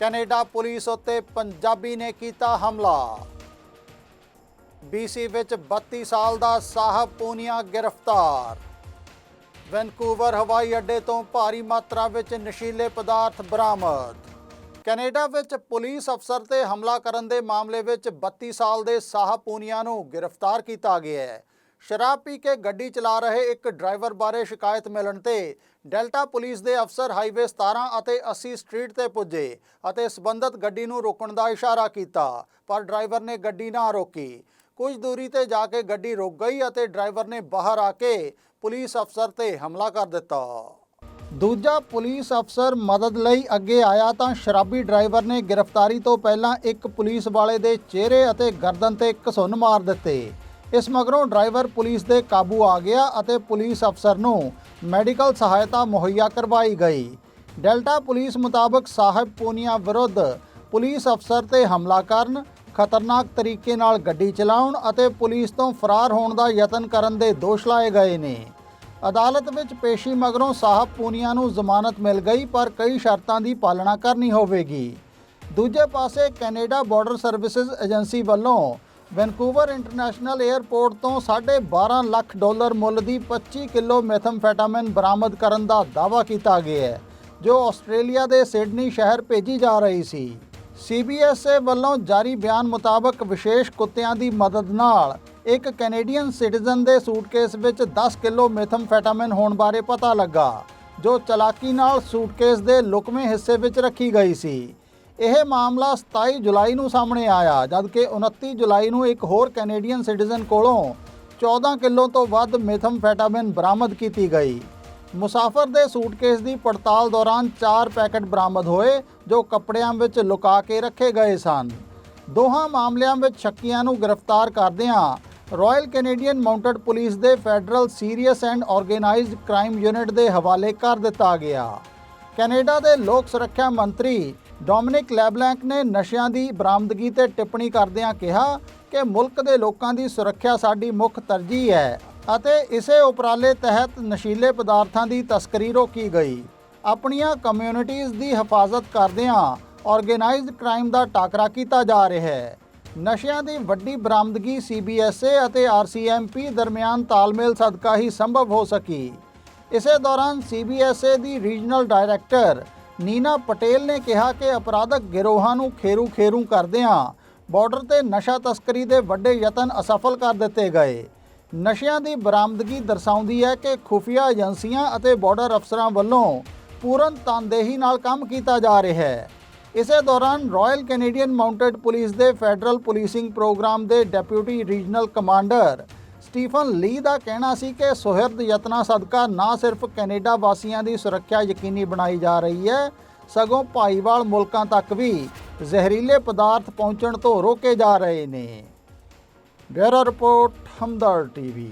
Canada police ਉੱਤੇ ਪੰਜਾਬੀ ਨੇ ਕੀਤਾ ਹਮਲਾ। BC ਵਿੱਚ 32 ਸਾਲ ਦਾ ਸਾਹਿਬ ਪੂਨੀਆ ਗ੍ਰਿਫਤਾਰ। ਵੈਨਕੂਵਰ ਹਵਾਈ ਅੱਡੇ ਤੋਂ ਭਾਰੀ ਮਾਤਰਾ ਵਿੱਚ ਨਸ਼ੀਲੇ ਪਦਾਰਥ ਬਰਾਮਦ। ਕੈਨੇਡਾ ਵਿੱਚ ਪੁਲਿਸ ਅਫਸਰ ਤੇ ਹਮਲਾ ਕਰਨ ਦੇ ਮਾਮਲੇ ਵਿੱਚ 32 ਸਾਲ ਦੇ ਸਾਹਿਬ ਪੂਨੀਆ ਨੂੰ ਗ੍ਰਿਫਤਾਰ ਕੀਤਾ ਗਿਆ ਹੈ। ਸ਼ਰਾਬ ਪੀ ਕੇ ਗੱਡੀ ਚਲਾ ਰਹੇ ਇੱਕ ਡਰਾਈਵਰ ਬਾਰੇ ਸ਼ਿਕਾਇਤ ਮਿਲਣ ਤੇ ਡੈਲਟਾ ਪੁਲਿਸ ਦੇ ਅਫਸਰ ਹਾਈਵੇ 17 ਅਤੇ 80 ਸਟਰੀਟ ਤੇ ਪੁੱਜੇ ਅਤੇ ਸਬੰਧਤ ਗੱਡੀ ਨੂੰ ਰੋਕਣ ਦਾ ਇਸ਼ਾਰਾ ਕੀਤਾ, ਪਰ ਡਰਾਈਵਰ ਨੇ ਗੱਡੀ ਨਾ ਰੋਕੀ। ਕੁਝ ਦੂਰੀ ਤੇ ਜਾ ਕੇ ਗੱਡੀ ਰੁਕ ਗਈ ਅਤੇ ਡਰਾਈਵਰ ਨੇ ਬਾਹਰ ਆ ਕੇ ਪੁਲਿਸ ਅਫਸਰ ਤੇ ਹਮਲਾ ਕਰ ਦਿੱਤਾ। ਦੂਜਾ ਪੁਲਿਸ ਅਫਸਰ ਮਦਦ ਲਈ ਅੱਗੇ ਆਇਆ ਤਾਂ ਸ਼ਰਾਬੀ ਡਰਾਈਵਰ ਨੇ ਗ੍ਰਿਫਤਾਰੀ ਤੋਂ ਪਹਿਲਾਂ ਇੱਕ ਪੁਲਿਸ ਵਾਲੇ ਦੇ ਚਿਹਰੇ ਅਤੇ ਗਰਦਨ ਤੇ ਘਸੁੰਨ ਮਾਰ ਦਿੱਤੇ। ਇਸ ਮਗਰੋਂ ਡਰਾਈਵਰ ਪੁਲਿਸ ਦੇ ਕਾਬੂ ਆ ਗਿਆ ਅਤੇ ਪੁਲਿਸ ਅਫਸਰ ਨੂੰ ਮੈਡੀਕਲ ਸਹਾਇਤਾ ਮੁਹੱਈਆ ਕਰਵਾਈ ਗਈ। ਡੈਲਟਾ ਪੁਲਿਸ ਮੁਤਾਬਕ ਸਾਹਿਬ ਪੂਨੀਆ ਵਿਰੁੱਧ ਪੁਲਿਸ ਅਫਸਰ ਤੇ ਹਮਲਾ ਕਰਨ, ਖਤਰਨਾਕ ਤਰੀਕੇ ਨਾਲ ਗੱਡੀ ਚਲਾਉਣ ਅਤੇ ਪੁਲਿਸ ਤੋਂ ਫਰਾਰ ਹੋਣ ਦਾ ਯਤਨ ਕਰਨ ਦੇ ਦੋਸ਼ ਲਾਏ ਗਏ ਨੇ। ਅਦਾਲਤ ਵਿੱਚ ਪੇਸ਼ੀ ਮਗਰੋਂ ਸਾਹਿਬ ਪੂਨੀਆ ਨੂੰ ਜ਼ਮਾਨਤ ਮਿਲ ਗਈ, ਪਰ ਕਈ ਸ਼ਰਤਾਂ ਦੀ ਪਾਲਣਾ ਕਰਨੀ ਹੋਵੇਗੀ। ਦੂਜੇ ਪਾਸੇ ਕੈਨੇਡਾ ਬਾਰਡਰ ਸਰਵਿਸਿਜ਼ ਏਜੰਸੀ ਵੱਲੋਂ ਵੈਨਕੂਵਰ ਇੰਟਰਨੈਸ਼ਨਲ 에ਅਰਪੋਰਟ ਤੋਂ 12.5 ਲੱਖ ਡਾਲਰ ਮੁੱਲ ਦੀ 25 ਕਿਲੋ ਮੈਥਮਫੈਟਾਮਿਨ ਬਰਾਮਦ ਕਰਨ ਦਾ ਦਾਅਵਾ ਕੀਤਾ ਗਿਆ ਹੈ, ਜੋ ਆਸਟ੍ਰੇਲੀਆ ਦੇ ਸਿਡਨੀ ਸ਼ਹਿਰ ਭੇਜੀ ਜਾ ਰਹੀ ਸੀ। ਸੀਬੀਐਸਏ ਵੱਲੋਂ ਜਾਰੀ ਬਿਆਨ ਮੁਤਾਬਕ ਵਿਸ਼ੇਸ਼ ਕੁੱਤਿਆਂ ਦੀ ਮਦਦ ਨਾਲ ਇੱਕ ਕੈਨੇਡੀਅਨ ਸਿਟੀਜ਼ਨ ਦੇ ਸੂਟਕੇਸ ਵਿੱਚ 10 ਕਿਲੋ ਮੈਥਮਫੈਟਾਮਿਨ ਹੋਣ ਬਾਰੇ ਪਤਾ ਲੱਗਾ, ਜੋ ਚਲਾਕੀ ਨਾਲ ਸੂਟਕੇਸ ਦੇ ਲੁਕਵੇਂ ਹਿੱਸੇ ਵਿੱਚ ਰੱਖੀ ਗਈ ਸੀ। ਇਹ ਮਾਮਲਾ 27 ਜੁਲਾਈ ਨੂੰ ਸਾਹਮਣੇ ਆਇਆ, ਜਦਕਿ 29 ਜੁਲਾਈ ਨੂੰ ਇੱਕ ਹੋਰ ਕੈਨੇਡੀਅਨ ਸਿਟੀਜ਼ਨ ਕੋਲੋਂ 14 ਕਿਲੋ ਤੋਂ ਵੱਧ ਮੈਥਮਫੈਟਾਮਿਨ ਬਰਾਮਦ ਕੀਤੀ ਗਈ। ਮੁਸਾਫਰ ਦੇ ਸੂਟਕੇਸ ਦੀ ਪੜਤਾਲ ਦੌਰਾਨ 4 ਪੈਕੇਟ ਬਰਾਮਦ ਹੋਏ, ਜੋ ਕੱਪੜਿਆਂ ਵਿੱਚ ਲੁਕਾ ਕੇ ਰੱਖੇ ਗਏ ਸਨ। ਦੋਹਾਂ ਮਾਮਲਿਆਂ ਵਿੱਚ ਸ਼ੱਕੀਆਂ ਨੂੰ ਗ੍ਰਿਫਤਾਰ ਕਰਦਿਆਂ ਰਾਇਲ ਕੈਨੇਡੀਅਨ ਮਾਊਂਟਡ ਪੁਲਿਸ ਦੇ federal serious and organised crime unit ਦੇ ਹਵਾਲੇ ਕਰ ਦਿੱਤਾ ਗਿਆ। ਕੈਨੇਡਾ ਦੇ ਲੋਕ ਸੁਰੱਖਿਆ ਮੰਤਰੀ ਡੋਮਿਨਿਕ ਲੈਬਲੈਂਕ ਨੇ ਨਸ਼ਿਆਂ ਦੀ ਬਰਾਮਦਗੀ ਤੇ ਟਿੱਪਣੀ ਕਰਦਿਆਂ ਕਿਹਾ ਕਿ ਮੁਲਕ ਦੇ ਲੋਕਾਂ ਦੀ ਸੁਰੱਖਿਆ ਸਾਡੀ ਮੁੱਖ ਤਰਜੀਹ ਹੈ ਅਤੇ ਇਸੇ ਉਪਰਾਲੇ ਤਹਿਤ ਨਸ਼ੀਲੇ ਪਦਾਰਥਾਂ ਦੀ ਤਸਕਰੀ ਰੋਕੀ ਗਈ। ਆਪਣੀਆਂ ਕਮਿਊਨਿਟੀਜ਼ ਦੀ ਹਿਫਾਜ਼ਤ ਕਰਦਿਆਂ ਆਰਗੇਨਾਈਜ਼ਡ ਕ੍ਰਾਈਮ ਦਾ ਟਾਕਰਾ ਕੀਤਾ ਜਾ ਰਿਹਾ ਹੈ। ਨਸ਼ਿਆਂ ਦੀ ਵੱਡੀ ਬਰਾਮਦਗੀ ਸੀਬੀਐਸਏ ਅਤੇ ਆਰਸੀਐਮਪੀ ਦਰਮਿਆਨ ਤਾਲਮੇਲ ਸਦਕਾ ਹੀ ਸੰਭਵ ਹੋ ਸਕੀ। ਇਸੇ ਦੌਰਾਨ ਸੀਬੀਐਸਏ ਦੀ ਰੀਜਨਲ ਡਾਇਰੈਕਟਰ ਨੀਨਾ ਪਟੇਲ ਨੇ ਕਿਹਾ ਕਿ ਅਪਰਾਧਕ ਗਿਰੋਹਾਂ ਨੂੰ ਖੇਰੂ ਖੇਰੂ ਕਰਦਿਆਂ ਬਾਰਡਰ ਤੇ ਨਸ਼ਾ ਤਸਕਰੀ ਦੇ ਵੱਡੇ ਯਤਨ ਅਸਫਲ ਕਰ ਦਿੱਤੇ ਗਏ। ਨਸ਼ਿਆਂ ਦੀ ਬਰਾਮਦਗੀ ਦਰਸਾਉਂਦੀ ਹੈ ਕਿ ਖੁਫੀਆ ਏਜੰਸੀਆਂ ਅਤੇ ਬਾਰਡਰ ਅਫਸਰਾਂ ਵੱਲੋਂ ਪੂਰਨ ਤਨਦੇਹੀ ਨਾਲ ਕੰਮ ਕੀਤਾ ਜਾ ਰਿਹਾ ਹੈ। ਇਸੇ ਦੌਰਾਨ ਰਾਇਲ ਕੈਨੇਡੀਅਨ ਮਾਊਂਟਡ ਪੁਲਿਸ ਦੇ ਫੈਡਰਲ ਪੁਲਿਸਿੰਗ ਪ੍ਰੋਗਰਾਮ ਦੇ deputy regional commander Stephen Lee ਦਾ ਕਹਿਣਾ ਸੀ ਕਿ ਸੁਹਿਰਦ ਯਤਨਾਂ ਸਦਕਾ ਨਾ ਸਿਰਫ ਕੈਨੇਡਾ ਵਾਸੀਆਂ ਦੀ ਸੁਰੱਖਿਆ ਯਕੀਨੀ ਬਣਾਈ ਜਾ ਰਹੀ ਹੈ, ਸਗੋਂ ਭਾਈਵਾਲ ਮੁਲਕਾਂ ਤੱਕ ਵੀ ਜ਼ਹਿਰੀਲੇ ਪਦਾਰਥ ਪਹੁੰਚਣ ਤੋਂ ਰੋਕੇ ਜਾ ਰਹੇ ਨੇ। Bureau report Hamdard TV.